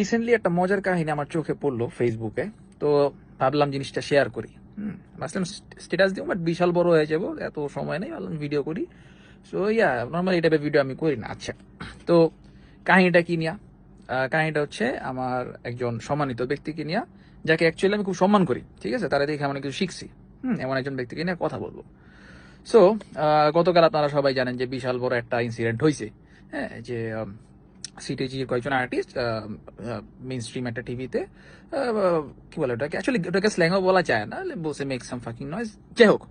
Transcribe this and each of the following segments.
Recently একটা মজার কাহিনী আমার চোখে পড়ল ফেসবুকে তো ভাবলাম জিনিসটা শেয়ার করি। হুম, ভাবছিলাম স্ট্যাটাস দিও বাট বিশাল বড় হয়ে যাব, এত সময় নেই, ভাবলাম ভিডিও করি। সো ইয়া নর্মাল এই টাইপের ভিডিও আমি করি না আচ্ছা। তো কাহিনীটা কি নিয়া? কাহিনীটা হচ্ছে আমার একজন সম্মানিত ব্যক্তিকে নিয়ে, যাকে অ্যাকচুয়ালি আমি খুব সম্মান করি, ঠিক আছে? তারা দেখে অনেক কিছু শিখছি। হুম, এমন একজন ব্যক্তিকে নিয়ে কথা বলব। সো গতকাল আপনারা সবাই জানেন যে বিশাল বড় একটা ইনসিডেন্ট হয়েছে হ্যাঁ যে সিটিজির কয়েকজন আর্টিস্ট মেইন স্ট্রিম একটা টিভিতে কি বলে ওটাকে? অ্যাকচুয়ালি ওটাকে স্ল্যাংও বলা যায় না বসে মেক সাম ফাকিং নয়েজ যাই হোক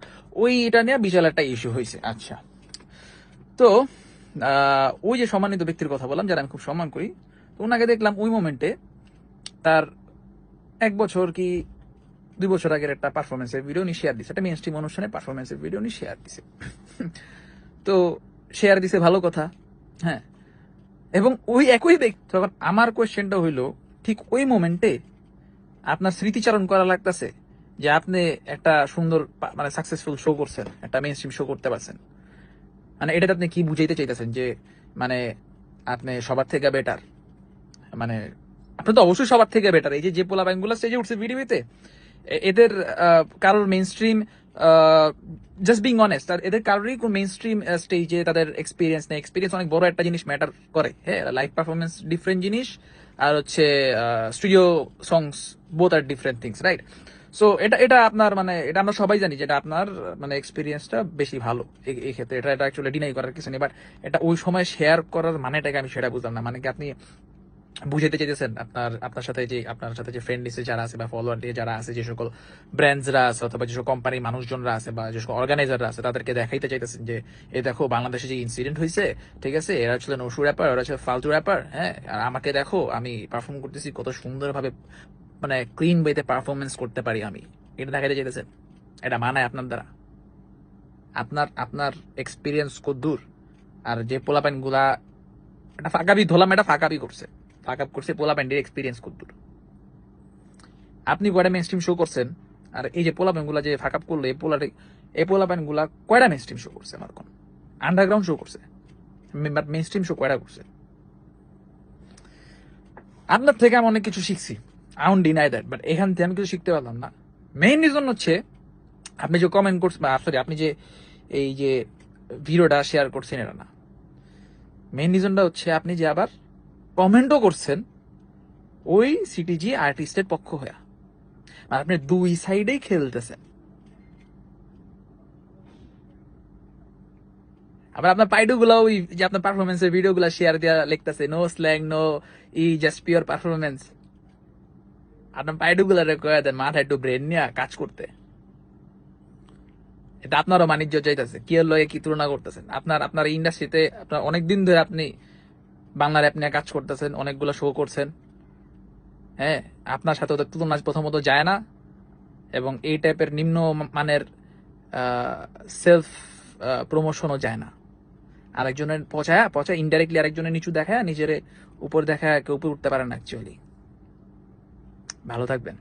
ওই এটা নিয়ে বিশাল একটা ইস্যু হয়েছে। আচ্ছা। তো ওই যে সম্মানিত ব্যক্তির কথা বললাম, যারা আমি খুব সম্মান করি, তো ওনাকে দেখলাম ওই মোমেন্টে তার এক বছর কি দুই বছর আগের একটা পারফরমেন্সের ভিডিও উনি শেয়ার দিছে। একটা মেন স্ট্রিম অনুষ্ঠানে পারফরমেন্সের ভিডিও উনি শেয়ার দিছে। তো শেয়ার দিছে ভালো কথা হ্যাঁ। এবং ওই একই ব্যক্তি তখন আমার কোয়েশ্চেনটা হইল, ঠিক ওই মোমেন্টে আপনার স্মৃতিচারণ করা লাগতেছে যে আপনি একটা সুন্দর মানে সাকসেসফুল শো করছেন, একটা মেন স্ট্রিম শো করতে পারছেন। মানে এটাতে আপনি কি বুঝাইতে চাইতেছেন যে মানে আপনি সবার থেকে বেটার মানে আপনি তো অবশ্যই সবার থেকে বেটার এই যে যে পোলা ব্যাংকগুলো স্টেজে উঠছে ভিডিওতে এদের কারোর mainstream just being honest আর এদের কারোরই কোন মেইন স্ট্রিম স্টেজে তাদের এক্সপিরিয়েন্স নেই। এক্সপিরিয়েন্স অনেক বড় একটা জিনিস ম্যাটার করে। হ্যাঁ লাইভ পারফরমেন্স ডিফারেন্ট জিনিস, আর হচ্ছে স্টুডিও সংস বোথ আর ডিফারেন্ট থিংস রাইট সো এটা এটা আপনার মানে এটা আমরা সবাই জানি যেটা আপনার মানে এক্সপিরিয়েন্সটা বেশি ভালো। এই- ক্ষেত্রে এটা এটা অ্যাকচুয়ালি ডিনাই করার কিছু নেই বাট এটা ওই সময় শেয়ার করার মানেটাকে আমি সেটা বুঝলাম না। মানে কি আপনি বুঝাইতে চাইতেছেন আপনার আপনার সাথে যে, আপনার সাথে যে ফ্রেন্ড লিস্টে যারা আছে বা ফলোয়ার দিয়ে যারা আছে, যে সকল ব্র্যান্ডসরা আছে অথবা যেসব কোম্পানির মানুষজনরা আছে বা যে সকল অর্গানাইজাররা আছে, তাদেরকে দেখাইতে চাইতেছেন যে এই দেখো, বাংলাদেশে যে ইনসিডেন্ট হয়েছে ঠিক আছে, এরা ছিল নসু র্যাপার ওরা ছিল ফালতু র্যাপার হ্যাঁ আর আমাকে দেখো, আমি পারফর্ম করতেছি কত সুন্দরভাবে মানে ক্লিন ওয়েতে পারফরমেন্স করতে পারি আমি। এটা দেখাইতে চাইতেছেন? এটা মানায় আপনার দ্বারা? আপনার আপনার এক্সপিরিয়েন্স কদ্দূর আর যে পোলাপাইনগুলা এটা ফাঁকাবি, ধোলাম, এটা ফাঁকাবি করছে। ফাঁকাপ করছে পোলা প্যান্ডের এক্সপিরিয়েন্স কদ্দূর আপনি কয়টা মেন স্ট্রিম শো করছেন? আর এই যে পোলা গুলা যে ফাঁকাপ করল, এই পোলা এই পোলা গুলা কয়টা মেন স্ট্রিম শো করছে আমার কোন? আন্ডারগ্রাউন্ড শো করছে। বাট মেন স্ট্রিম শো কয়টা করছে? আপনার থেকে আমি অনেক কিছু শিখছি। আউন ডিনাই দ্যাট বাট এখান থেকে আমি কিছু শিখতে পারলাম না। মেইন রিজন হচ্ছে, আপনি যে কমেন্ট করছেন সরি আপনি যে এই যে ভিডিওটা শেয়ার করছেন এটা না। মেইন রিজনটা হচ্ছে, আপনি যে আবার কমেন্টও করছেন ওই সিটিজি আর্টিস্টের পক্ষ হয়ে। মানে আপনি দুই সাইডেই খেলতেছেন। আবার আপনার পাইডু গুলা ওই যে আপনার পারফরমেন্সের ভিডিও গুলা শেয়ার দেওয়া লিখতেছে নো স্ল্যাং নো ই জাস্ট পিওর পারফরমেন্স আপনার পাইডু গুলা কয়ে দেন, মাথায় একটু ব্রেন নিয়ে কাজ করতে। এটা আপনারও বাণিজ্য চাইতেছে, কি লয়ে কি তুলনা করতেছেন? আপনার আপনার ইন্ডাস্ট্রিতে আপনার অনেক দিন ধরে আপনি বাংলা র্যাপ নিয়ে কাজ করতেছেন, অনেকগুলো শো করছেন। হ্যাঁ আপনার সাথে ওদের তুলনা প্রথমত যায় না এবং এই টাইপের নিম্ন মানের সেলফ প্রমোশনও যায় না। আরেকজনের পচায় পচায় ইনডাইরেক্টলি আরেকজনের নিচু দেখায় নিজের উপর দেখায় কেউ উপরে উঠতে পারে না অ্যাকচুয়ালি ভালো থাকবেন।